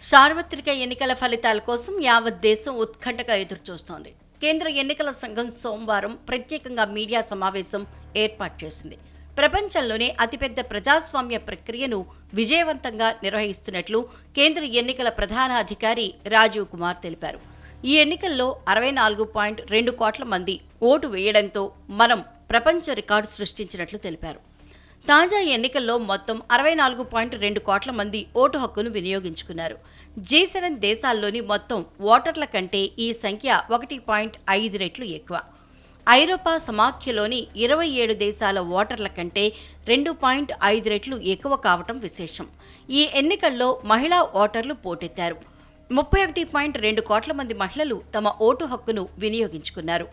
సార్వత్రిక ఎన్నికల ఫలితాల కోసం యావత్ దేశం ఉత్కంఠగా ఎదురుచూస్తోంది. కేంద్ర ఎన్నికల సంఘం సోమవారం ప్రత్యేకంగా మీడియా సమావేశం ఏర్పాటు చేసింది. ప్రపంచంలోనే అతిపెద్ద ప్రజాస్వామ్య ప్రక్రియను విజయవంతంగా నిర్వహిస్తున్నట్లు కేంద్ర ఎన్నికల ప్రధాన అధికారి రాజీవ్ కుమార్ తెలిపారు. ఈ ఎన్నికల్లో అరవై నాలుగు పాయింట్ రెండు కోట్ల మంది ఓటు వేయడంతో మనం ప్రపంచ రికార్డు సృష్టించినట్లు తెలిపారు. తాజా ఎన్నికల్లో మొత్తం అరవై నాలుగు పాయింట్ రెండు కోట్ల మంది ఓటు హక్కును వినియోగించుకున్నారు. జీ సెవెన్ దేశాల్లోని మొత్తం ఓటర్ల కంటే ఈ సంఖ్య ఒకటి పాయింట్ ఐదు రెట్లు ఎక్కువ. ఐరోపా సమాఖ్యలోని ఇరవై ఏడు దేశాల ఓటర్ల కంటే రెండు పాయింట్ ఐదు రెట్లు ఎక్కువ కావటం విశేషం. ఈ ఎన్నికల్లో మహిళా ఓటర్లు పోటెత్తారు. ముప్పై ఒకటి పాయింట్ రెండు కోట్ల మంది మహిళలు తమ ఓటు హక్కును వినియోగించుకున్నారు.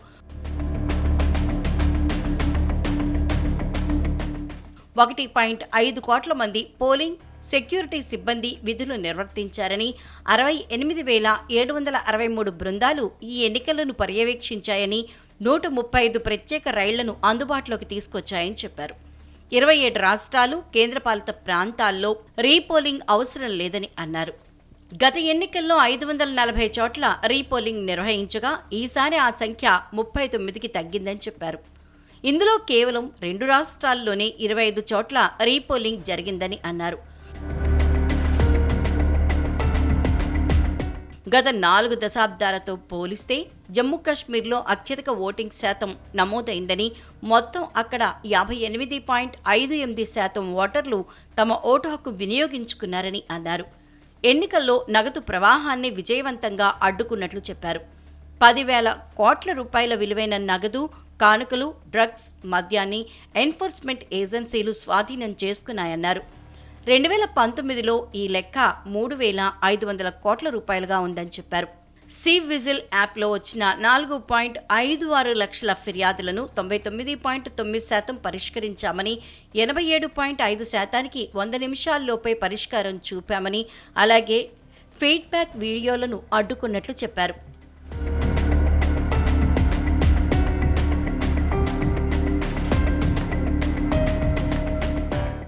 ఒకటి పాయింట్ ఐదు కోట్ల మంది పోలింగ్ సెక్యూరిటీ సిబ్బంది విధులు నిర్వర్తించారని అరవై ఎనిమిది వేల ఏడు వందల అరవై మూడు బృందాలు ఈ ఎన్నికలను పర్యవేక్షించాయని నూట ముప్పై ఐదు ప్రత్యేక రైళ్ళను అందుబాటులోకి తీసుకొచ్చాయని చెప్పారు. ఇరవై ఏడు రాష్ట్రాలు కేంద్రపాలిత ప్రాంతాల్లో రీపోలింగ్ అవసరం లేదని అన్నారు. గత ఎన్నికల్లో ఐదు వందల నలభై చోట్ల రీపోలింగ్ నిర్వహించగా ఈసారి ఆ సంఖ్య ముప్పై తొమ్మిదికి తగ్గిందని చెప్పారు. ఇందులో కేవలం రెండు రాష్ట్రాల్లోనే ఇరవై ఐదు చోట్ల రీపోలింగ్ జరిగిందని అన్నారు. గత నాలుగు దశాబ్దాలతో పోలిస్తే జమ్మూ కాశ్మీర్లో అత్యధిక ఓటింగ్ శాతం నమోదైందని మొత్తం అక్కడ యాభై ఎనిమిది పాయింట్ ఐదు ఎనిమిది శాతం ఓటర్లు తమ ఓటు హక్కు వినియోగించుకున్నారని అన్నారు. ఎన్నికల్లో నగదు ప్రవాహాన్ని విజయవంతంగా అడ్డుకున్నట్లు చెప్పారు. పదివేల కోట్ల రూపాయల విలువైన నగదు కానుకలు డ్రగ్స్ మద్యాన్ని ఎన్ఫోర్స్మెంట్ ఏజెన్సీలు స్వాధీనం చేసుకున్నాయన్నారు. రెండు వేల పంతొమ్మిదిలో ఈ లెక్క మూడు వేల ఐదు వందల కోట్ల రూపాయలుగా ఉందని చెప్పారు. సి విజిల్ యాప్లో వచ్చిన నాలుగు పాయింట్ ఐదు ఆరు లక్షల ఫిర్యాదులను తొంభై తొమ్మిది పాయింట్ తొమ్మిది శాతం పరిష్కరించామని ఎనభై ఏడు పాయింట్ ఐదు శాతానికి వంద నిమిషాల్లోపే పరిష్కారం చూపామని అలాగే ఫీడ్బ్యాక్ వీడియోలను అడ్డుకున్నట్లు చెప్పారు.